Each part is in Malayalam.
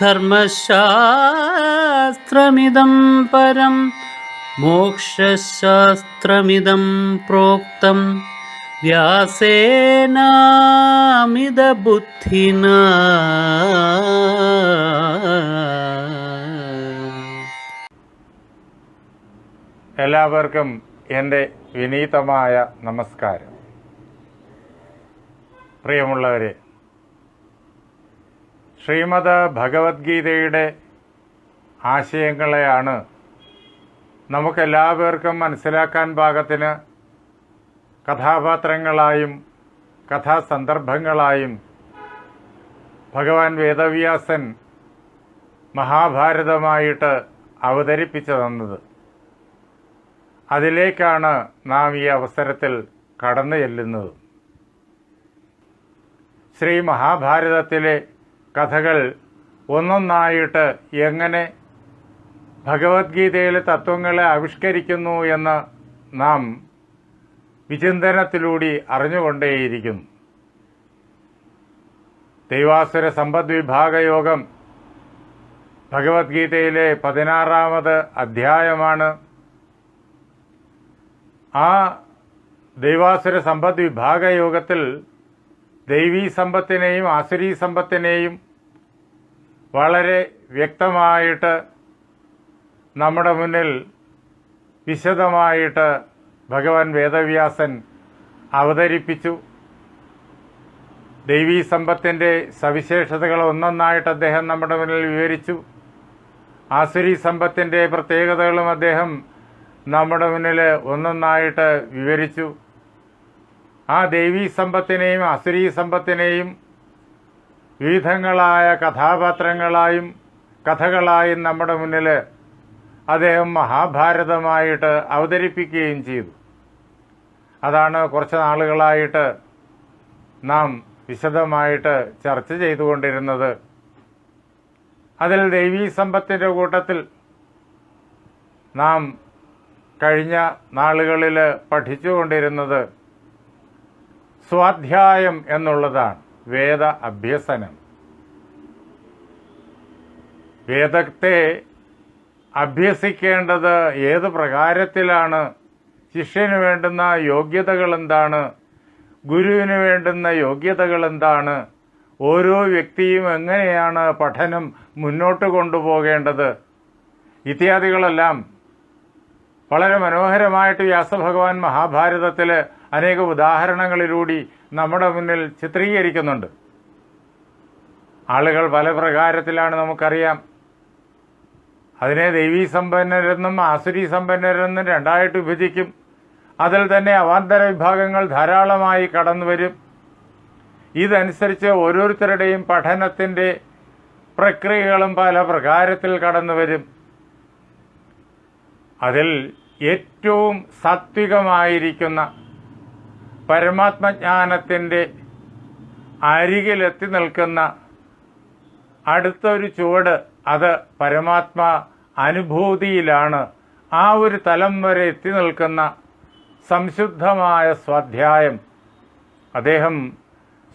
ധർമ്മശാസ്ത്രമിദം പരം മോക്ഷശാസ്ത്രമിതം പ്രോക്തം. വ്യാസേനാമിതബുദ്ധിന. എല്ലാവർക്കും എന്റെ വിനീതമായ നമസ്കാരം. പ്രിയമുള്ളവരെ ശ്രീമദ് ഭഗവത്ഗീതയുടെ ആശയങ്ങളെയാണ് നമുക്കെല്ലാവർക്കും മനസ്സിലാക്കാൻ പാകത്തിന് കഥാപാത്രങ്ങളായും കഥാസന്ദർഭങ്ങളായും ഭഗവാൻ വേദവ്യാസൻ മഹാഭാരതമായിട്ട് അവതരിപ്പിച്ചു തന്നത്. അതിലേക്കാണ് നാം ഈ അവസരത്തിൽ കടന്നു ചെല്ലുന്നത്. ശ്രീ മഹാഭാരതത്തിലെ കഥകൾ ഒന്നൊന്നായിട്ട് എങ്ങനെ ഭഗവത്ഗീതയിലെ തത്വങ്ങളെ ആവിഷ്കരിക്കുന്നു എന്ന് നാം വിചിന്തനത്തിലൂടെ അറിഞ്ഞുകൊണ്ടേയിരിക്കുന്നു. ദൈവാസുര സമ്പദ് വിഭാഗ യോഗം ഭഗവത്ഗീതയിലെ പതിനാറാമത് അധ്യായമാണ്. ആ ദൈവാസുര സമ്പദ് വിഭാഗ യോഗത്തിൽ ദൈവീ സമ്പത്തിനെയും ആസുരീ സമ്പത്തിനെയും വളരെ വ്യക്തമായിട്ട് നമ്മുടെ മുന്നിൽ വിശദമായിട്ട് ഭഗവാൻ വേദവ്യാസൻ അവതരിപ്പിച്ചു. ദൈവീ സമ്പത്തിന്റെ സവിശേഷതകൾ ഒന്നൊന്നായിട്ട് അദ്ദേഹം നമ്മുടെ മുന്നിൽ വിവരിച്ചു. ആസുരി സമ്പത്തിന്റെ പ്രത്യേകതകളും അദ്ദേഹം നമ്മുടെ മുന്നിൽ ഒന്നൊന്നായിട്ട് വിവരിച്ചു. ആ ദൈവീ സമ്പത്തിനെയും അസുരീ സമ്പത്തിനെയും വിവിധങ്ങളായ കഥാപാത്രങ്ങളായും കഥകളായും നമ്മുടെ മുന്നിൽ അദ്ദേഹം മഹാഭാരതമായിട്ട് അവതരിപ്പിക്കുകയും ചെയ്തു. അതാണ് കുറച്ച് നാളുകളായിട്ട് നാം വിശദമായിട്ട് ചർച്ച ചെയ്തുകൊണ്ടിരുന്നത്. അതിൽ ദൈവീ സമ്പത്തിന്റെ കൂട്ടത്തിൽ നാം കഴിഞ്ഞ നാളുകളിൽ പഠിച്ചുകൊണ്ടിരുന്നത് സ്വാധ്യായം എന്നുള്ളതാണ്. വേദ അഭ്യസനം. വേദത്തെ അഭ്യസിക്കേണ്ടത് ഏത് പ്രകാരത്തിലാണ്? ശിഷ്യന് വേണ്ടുന്ന യോഗ്യതകൾ എന്താണ്? ഗുരുവിന് വേണ്ടുന്ന യോഗ്യതകൾ എന്താണ്? ഓരോ വ്യക്തിയും എങ്ങനെയാണ് പഠനം മുന്നോട്ട് കൊണ്ടുപോകേണ്ടത്? ഇത്യാദികളെല്ലാം വളരെ മനോഹരമായിട്ട് വ്യാസഭഗവാൻ മഹാഭാരതത്തിൽ അനേക ഉദാഹരണങ്ങളിലൂടെ നമ്മുടെ മുന്നിൽ ചിത്രീകരിക്കുന്നുണ്ട്. ആളുകൾ പല പ്രകാരത്തിലാണ് നമുക്കറിയാം. അതിനെ ദൈവീ സമ്പന്നരെന്നും ആസുരി സമ്പന്നരെന്നും രണ്ടായിട്ട് വിഭജിക്കും. അതിൽ തന്നെ അവാന്തര വിഭാഗങ്ങൾ ധാരാളമായി കടന്നു വരും ഇതനുസരിച്ച് ഓരോരുത്തരുടെയും പഠനത്തിന്റെ പ്രക്രിയകളും പല പ്രകാരത്തിൽ കടന്നു വരും അതിൽ ഏറ്റവും സാത്വികമായിരിക്കുന്ന പരമാത്മജ്ഞാനത്തിന്റെ അരികിലെത്തി നിൽക്കുന്ന അടുത്തൊരു ചുവട് അത് പരമാത്മ അനുഭൂതിയിലാണ്. ആ ഒരു തലം വരെ എത്തി നിൽക്കുന്ന സംശുദ്ധമായ സ്വാധ്യായം. അദ്ദേഹം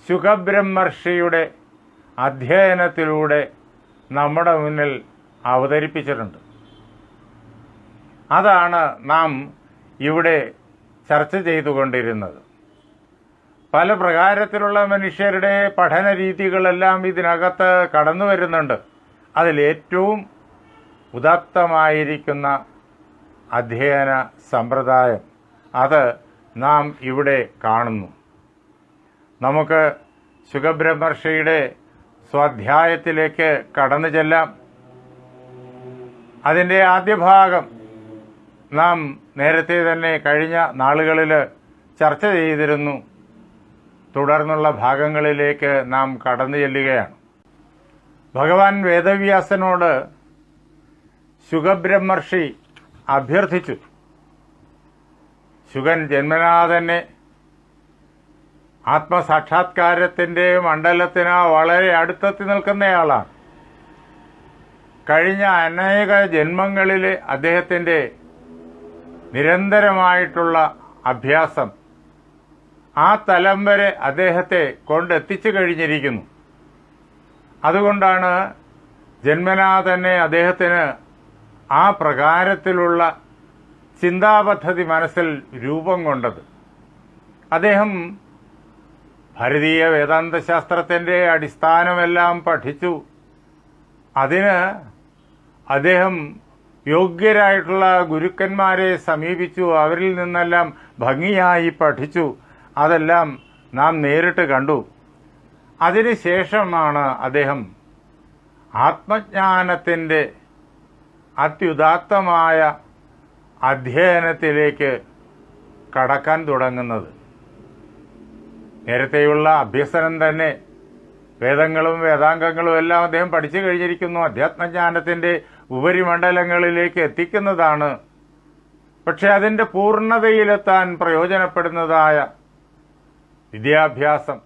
ശുഖബ്രഹ്മർഷിയുടെ അധ്യയനത്തിലൂടെ നമ്മുടെ മുന്നിൽ അവതരിപ്പിച്ചിട്ടുണ്ട്. അതാണ് നാം ഇവിടെ ചർച്ച ചെയ്തുകൊണ്ടിരുന്നത്. പല പ്രകാരത്തിലുള്ള മനുഷ്യരുടെ പഠന രീതികളെല്ലാം ഇതിനകത്ത് കടന്നു വരുന്നുണ്ട്. അതിലേറ്റവും ഉദാത്തമായിരിക്കുന്ന അധ്യയന സമ്പ്രദായം അത് നാം ഇവിടെ കാണുന്നു. നമുക്ക് സുഖബ്രഹ്മർഷിയുടെ സ്വാധ്യായത്തിലേക്ക് കടന്നു ചെല്ലാം. അതിന്റെ ആദ്യ ഭാഗം നാം നേരത്തെ തന്നെ കഴിഞ്ഞ നാളുകളിൽ ചർച്ച ചെയ്തിരുന്നു. തുടർന്നുള്ള ഭാഗങ്ങളിലേക്ക് നാം കടന്നു ചെല്ലുകയാണ്. ഭഗവാൻ വേദവ്യാസനോട് ശുഗബ്രഹ്മർഷി അഭ്യർത്ഥിച്ചു. ശുഗൻ ജന്മനാ തന്നെ ആത്മസാക്ഷാത്കാരത്തിന്റെ മണ്ഡലത്തിന് വളരെ അടുത്തെത്തി നിൽക്കുന്നയാളാണ്. കഴിഞ്ഞ അനേക ജന്മങ്ങളിൽ അദ്ദേഹത്തിന്റെ നിരന്തരമായിട്ടുള്ള അഭ്യാസം ആ തലം വരെ അദ്ദേഹത്തെ കൊണ്ടെത്തിച്ചു കഴിഞ്ഞിരിക്കുന്നു. അതുകൊണ്ടാണ് ജന്മനാ തന്നെ അദ്ദേഹത്തിന് ആ പ്രകാരത്തിലുള്ള ചിന്താപദ്ധതി മനസ്സിൽ രൂപം കൊണ്ടത്. അദ്ദേഹം ഭാരതീയ വേദാന്ത ശാസ്ത്രത്തിന്റെ അടിസ്ഥാനമെല്ലാം പഠിച്ചു. അതിന് അദ്ദേഹം യോഗ്യരായിട്ടുള്ള ഗുരുക്കന്മാരെ സമീപിച്ചു. അവരിൽ നിന്നെല്ലാം ഭംഗിയായി പഠിച്ചു. അതെല്ലാം നാം നേരിട്ട് കണ്ടു. അതിനുശേഷമാണ് അദ്ദേഹം ആത്മജ്ഞാനത്തിന്റെ അത്യുദാത്തമായ അധ്യയനത്തിലേക്ക് കടക്കാൻ തുടങ്ങുന്നത്. നേരത്തെയുള്ള അഭ്യസനം തന്നെ വേദങ്ങളും വേദാംഗങ്ങളും എല്ലാം അദ്ദേഹം പഠിച്ചു കഴിഞ്ഞിരിക്കുന്നു. അധ്യാത്മജ്ഞാനത്തിന്റെ ഉപരിമണ്ഡലങ്ങളിലേക്ക് എത്തിക്കുന്നതാണ്. പക്ഷെ അതിന്റെ പൂർണതയിലെത്താൻ പ്രയോജനപ്പെടുന്നതായ വിദ്യാഭ്യാസം.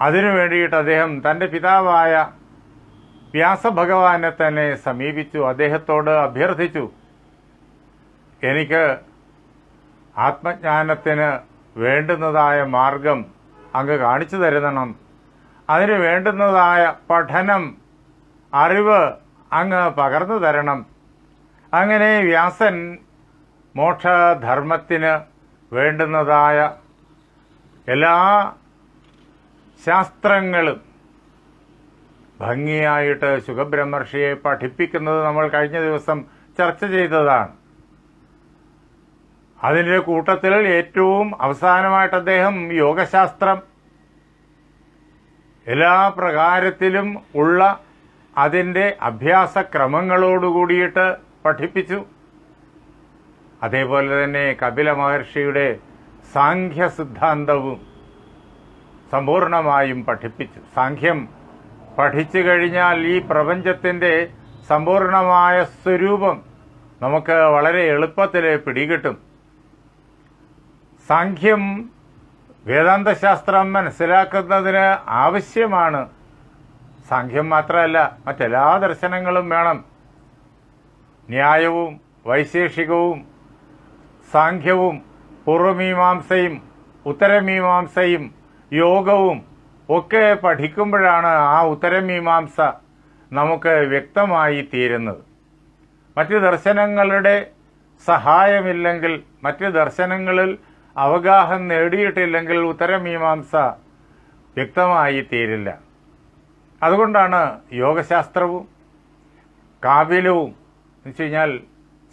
അതിനു വേണ്ടിയിട്ട് അദ്ദേഹം തന്റെ പിതാവായ വ്യാസഭഗവാനെ തന്നെ സമീപിച്ചു അദ്ദേഹത്തോട് അഭ്യർത്ഥിച്ചു. എനിക്ക് ആത്മജ്ഞാനത്തിന് വേണ്ടുന്നതായ മാർഗം അങ്ങ് കാണിച്ചു തരുന്നണം. അതിന് വേണ്ടുന്നതായ പഠനം അറിവ് അങ്ങ് പകർന്നു തരണം. അങ്ങനെ വ്യാസൻ മോക്ഷധർമ്മത്തിന് വേണ്ടുന്നതായ എല്ലാ ശാസ്ത്രങ്ങളും ഭംഗിയായിട്ട് സുഖബ്രഹ്മർഷിയെ പഠിപ്പിക്കുന്നത് നമ്മൾ കഴിഞ്ഞ ദിവസം ചർച്ച ചെയ്തതാണ്. അതിന്റെ കൂട്ടത്തിൽ ഏറ്റവും അവസാനമായിട്ട് അദ്ദേഹം യോഗശാസ്ത്രം എല്ലാ പ്രകാരത്തിലും ഉള്ള അതിന്റെ അഭ്യാസക്രമങ്ങളോടുകൂടിയിട്ട് പഠിപ്പിച്ചു അതേപോലെ തന്നെ കപില മഹർഷിയുടെ സാഖ്യ സിദ്ധാന്തവും സമ്പൂർണമായും പഠിപ്പിച്ചു സാഖ്യം പഠിച്ചു കഴിഞ്ഞാൽ ഈ പ്രപഞ്ചത്തിന്റെ സമ്പൂർണമായ സ്വരൂപം നമുക്ക് വളരെ എളുപ്പത്തിൽ പിടികിട്ടും. സാഖ്യം വേദാന്തശാസ്ത്രം മനസ്സിലാക്കുന്നതിന് ആവശ്യമാണ്. സാഖ്യം മാത്രമല്ല മറ്റെല്ലാ ദർശനങ്ങളും വേണം. ന്യായവും വൈശേഷികവും സാഖ്യവും പൂർവമീമാംസയും ഉത്തരമീമാംസയും യോഗവും ഒക്കെ പഠിക്കുമ്പോഴാണ് ആ ഉത്തരമീമാംസ നമുക്ക് വ്യക്തമായി തീരുന്നത്. മറ്റ് ദർശനങ്ങളുടെ സഹായമില്ലെങ്കിൽ മറ്റ് ദർശനങ്ങളിൽ അവഗാഹം നേടിയിട്ടില്ലെങ്കിൽ ഉത്തരമീമാംസ വ്യക്തമായി തീരില്ല. അതുകൊണ്ടാണ് യോഗശാസ്ത്രവും കാവ്യലവും എന്ന് വെച്ച് കഴിഞ്ഞാൽ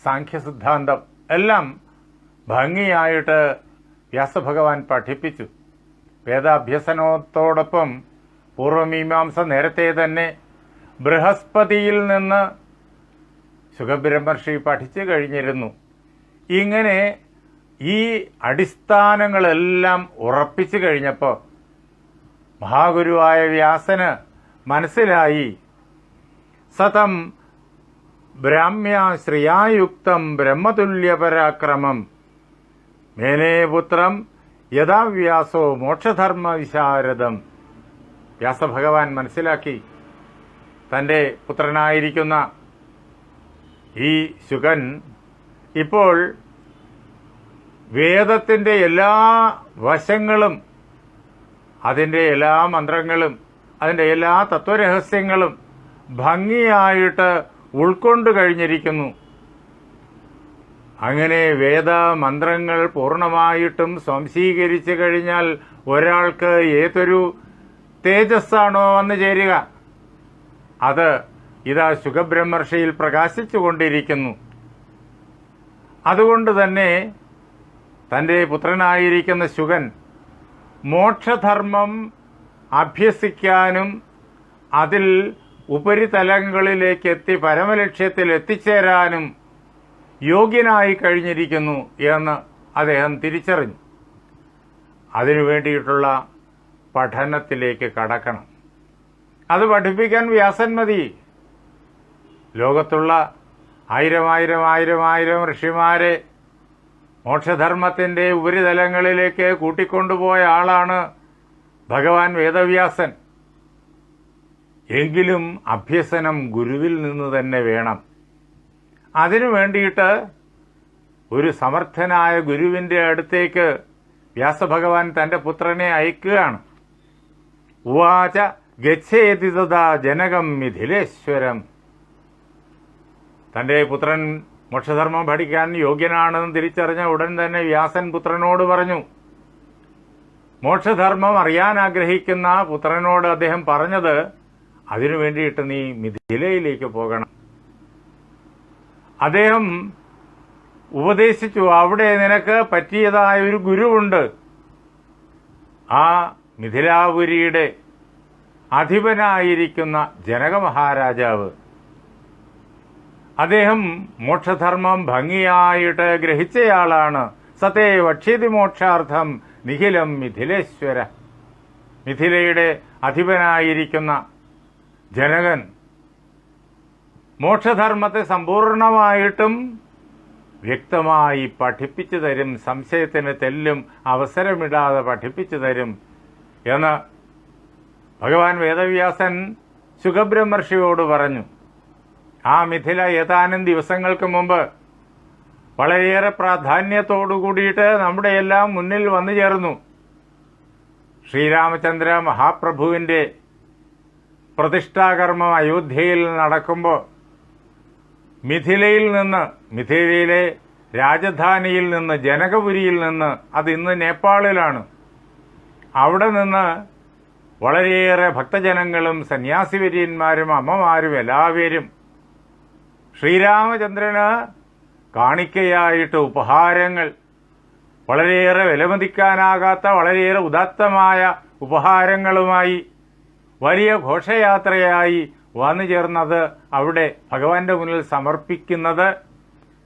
സാഖ്യസിദ്ധാന്തം എല്ലാം ഭംഗിയായിട്ട് വ്യാസഭഗവാൻ പഠിപ്പിച്ചു. വേദാഭ്യസനത്തോടൊപ്പം പൂർവമീമാംസ നേരത്തെ തന്നെ ബൃഹസ്പതിയിൽ നിന്ന് സുഖബ്രഹ്മർഷി പഠിച്ചു കഴിഞ്ഞിരുന്നു. ഇങ്ങനെ ഈ അടിസ്ഥാനങ്ങളെല്ലാം ഉറപ്പിച്ചു കഴിഞ്ഞപ്പോൾ മഹാഗുരുവായ വ്യാസന് മനസ്സിലായി. സതം ബ്രാഹ്മ്യ ശ്രിയായുക്തം ബ്രഹ്മതുല്യപരാക്രമം മേനേ യഥാവ്യാസോ യഥാ വ്യാസോ മോക്ഷധർമ്മ വിശാരദം വ്യാസഭഗവാൻ മനസ്സിലാക്കി തന്റെ പുത്രനായിരിക്കുന്ന ഈ ശുകൻ ഇപ്പോൾ വേദത്തിന്റെ എല്ലാ വശങ്ങളും അതിന്റെ എല്ലാ മന്ത്രങ്ങളും അതിന്റെ എല്ലാ തത്വരഹസ്യങ്ങളും ഭംഗിയായിട്ട് ഉൾക്കൊണ്ടു കഴിഞ്ഞിരിക്കുന്നു. അങ്ങനെ വേദമന്ത്രങ്ങൾ പൂർണമായിട്ടും സംശീകരിച്ചു കഴിഞ്ഞാൽ ഒരാൾക്ക് ഏതൊരു തേജസ്സാണോ വന്നു ചേരുക. അത് ഇതാ സുഖബ്രഹ്മർഷിയിൽ പ്രകാശിച്ചു കൊണ്ടിരിക്കുന്നു. അതുകൊണ്ട് തന്നെ തന്റെ പുത്രനായിരിക്കുന്ന ശുഗൻ മോക്ഷധർമ്മം അഭ്യസിക്കാനും അതിൽ ഉപരിതലങ്ങളിലേക്ക് എത്തി പരമലക്ഷ്യത്തിൽ എത്തിച്ചേരാനും യോഗ്യനായി കഴിഞ്ഞിരിക്കുന്നു എന്ന് അദ്ദേഹം തിരിച്ചറിഞ്ഞു. അതിനു വേണ്ടിയിട്ടുള്ള പഠനത്തിലേക്ക് കടക്കണം. അത് പഠിപ്പിക്കാൻ വ്യാസൻ മതി. ലോകത്തുള്ള ആയിരം ആയിരം ആയിരം ആയിരം ഋഷിമാരെ മോക്ഷധർമ്മത്തിന്റെ ഉപരിതലങ്ങളിലേക്ക് കൂട്ടിക്കൊണ്ടുപോയ ആളാണ് ഭഗവാൻ വേദവ്യാസൻ. എങ്കിലും അഭ്യസനം ഗുരുവിൽ നിന്ന് തന്നെ വേണം. അതിനു വേണ്ടിയിട്ട് ഒരു സമർത്ഥനായ ഗുരുവിന്റെ അടുത്തേക്ക് വ്യാസഭഗവാൻ തന്റെ പുത്രനെ അയക്കുകയാണ്. ഉവാച ഗച്ഛേതി ജനകം മിഥിലേശ്വരം. തന്റെ പുത്രൻ മോക്ഷധർമ്മം പഠിക്കാൻ യോഗ്യനാണെന്ന് തിരിച്ചറിഞ്ഞ ഉടൻ തന്നെ വ്യാസൻ പുത്രനോട് പറഞ്ഞു മോക്ഷധർമ്മം അറിയാൻ ആഗ്രഹിക്കുന്ന പുത്രനോട് അദ്ദേഹം പറഞ്ഞത് അതിനു വേണ്ടിയിട്ട് നീ മിഥിലയിലേക്ക് പോകണം. അദ്ദേഹം ഉപദേശിച്ചു അവിടെ നിനക്ക് പറ്റിയതായ ഒരു ഗുരുവുണ്ട്. ആ മിഥിലാപുരിയുടെ അധിപനായിരിക്കുന്ന ജനക മഹാരാജാവ് അദ്ദേഹം മോക്ഷധർമ്മം ഭംഗിയായിട്ട് ഗ്രഹിച്ചയാളാണ്. സതേ വക്ഷ്യതി മോക്ഷാർത്ഥം നിഖിലം മിഥിലേശ്വര. മിഥിലയുടെ അധിപനായിരിക്കുന്ന ജനകൻ മോക്ഷധർമ്മത്തെ സമ്പൂർണമായിട്ടും വ്യക്തമായി പഠിപ്പിച്ചു തരും സംശയത്തിന് തെല്ലും അവസരമിടാതെ പഠിപ്പിച്ചു തരും എന്ന് ഭഗവാൻ വേദവ്യാസൻ സുഖബ്രഹ്മർഷിയോട് പറഞ്ഞു. ആ മിഥില ഏതാനും ദിവസങ്ങൾക്ക് മുമ്പ് വളരെയേറെ പ്രാധാന്യത്തോടു കൂടിയിട്ട് നമ്മുടെ എല്ലാം മുന്നിൽ വന്നു ചേർന്നു. ശ്രീരാമചന്ദ്ര മഹാപ്രഭുവിന്റെ പ്രതിഷ്ഠാകർമ്മം അയോധ്യയിൽ നടക്കുമ്പോൾ മിഥിലയിൽ നിന്ന് മിഥിലയിലെ രാജധാനിയിൽ നിന്ന് ജനകപുരിയിൽ നിന്ന് അത് ഇന്ന് നേപ്പാളിലാണ്. അവിടെ നിന്ന് വളരെയേറെ ഭക്തജനങ്ങളും സന്യാസിവര്യന്മാരും അമ്മമാരും എല്ലാവരും ശ്രീരാമചന്ദ്രന് കാണിക്കയായിട്ട് ഉപഹാരങ്ങൾ വളരെയേറെ വിലമതിക്കാനാകാത്ത വളരെയേറെ ഉദാത്തമായ ഉപഹാരങ്ങളുമായി വലിയ ഘോഷയാത്രയായി വന്നു ചേർന്നത് അവിടെ ഭഗവാന്റെ മുന്നിൽ സമർപ്പിക്കുന്നത്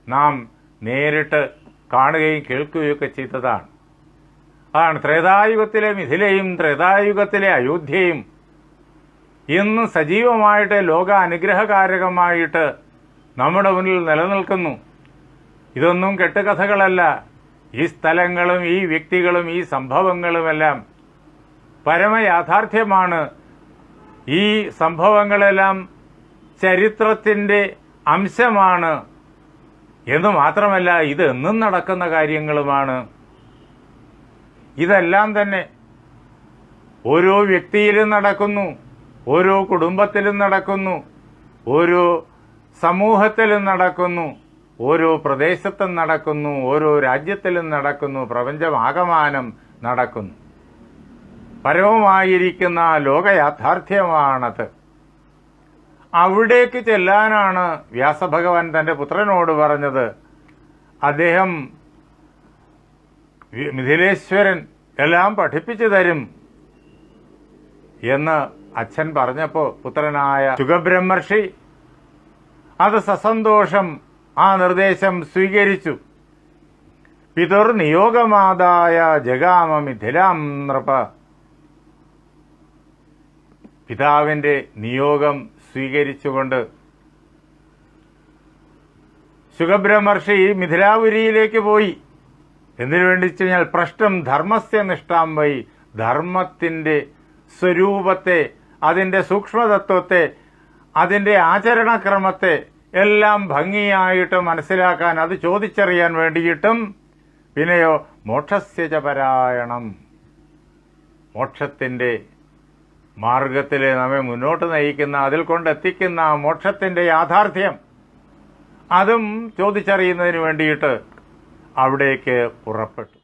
നാം നേരിട്ട് കാണുകയും കേൾക്കുകയൊക്കെ ചെയ്തതാണ്. അതാണ് ത്രേതായുഗത്തിലെ മിഥിലയും ത്രേതായുഗത്തിലെ അയോധ്യയും ഇന്ന് സജീവമായിട്ട് ലോക അനുഗ്രഹകാരകമായിട്ട് നമ്മുടെ മുന്നിൽ നിലനിൽക്കുന്നു. ഇതൊന്നും കെട്ടുകഥകളല്ല. ഈ സ്ഥലങ്ങളും ഈ വ്യക്തികളും ഈ സംഭവങ്ങളുമെല്ലാം പരമയാഥാർത്ഥ്യമാണ്. ഈ സംഭവങ്ങളെല്ലാം ചരിത്രത്തിന്റെ അംശമാണ്. എന്ന് മാത്രമല്ല ഇത് എന്നും നടക്കുന്ന കാര്യങ്ങളുമാണ്. ഇതെല്ലാം തന്നെ ഓരോ വ്യക്തിയിലും നടക്കുന്നു ഓരോ കുടുംബത്തിലും നടക്കുന്നു ഓരോ സമൂഹത്തിലും നടക്കുന്നു ഓരോ പ്രദേശത്തും നടക്കുന്നു ഓരോ രാജ്യത്തിലും നടക്കുന്നു പ്രപഞ്ചമാകമാനം നടക്കുന്നു. പരമമായിരിക്കുന്ന ലോകയാഥാർത്ഥ്യമാണത്. അവിടേക്ക് ചെല്ലാനാണ് വ്യാസഭഗവാൻ തന്റെ പുത്രനോട് പറഞ്ഞത്. അദ്ദേഹം മിഥിലേശ്വരൻ എല്ലാം പഠിപ്പിച്ചു തരും എന്ന് അച്ഛൻ പറഞ്ഞപ്പോൾ പുത്രനായ സുഖബ്രഹ്മർഷി അത് സസന്തോഷം ആ നിർദ്ദേശം സ്വീകരിച്ചു. പിതുർ നിയോഗമാതായ ജഗാമ മിഥിലാം നൃപ പിതാവിന്റെ നിയോഗം സ്വീകരിച്ചുകൊണ്ട് സുഖബ്രഹ്മർഷി മിഥിലാപുരിയിലേക്ക് പോയി. എന്തിനു വേണ്ടി കഴിഞ്ഞാൽ പ്രശ്നം ധർമ്മസ്യ നിഷ്ഠാം വൈ ധർമ്മത്തിന്റെ സ്വരൂപത്തെ അതിന്റെ സൂക്ഷ്മതത്വത്തെ അതിന്റെ ആചരണക്രമത്തെ എല്ലാം ഭംഗിയായിട്ട് മനസ്സിലാക്കാൻ അത് ചോദിച്ചറിയാൻ വേണ്ടിയിട്ടും പിന്നെയോ മോക്ഷസ്യജപരായണം. മോക്ഷത്തിന്റെ മാർഗത്തിൽ നമ്മെ മുന്നോട്ട് നയിക്കുന്ന അതിൽ കൊണ്ടെത്തിക്കുന്ന മോക്ഷത്തിന്റെ യാഥാർത്ഥ്യം. അതും ചോദിച്ചറിയുന്നതിന് വേണ്ടിയിട്ട് അവിടേക്ക് പുറപ്പെട്ടു.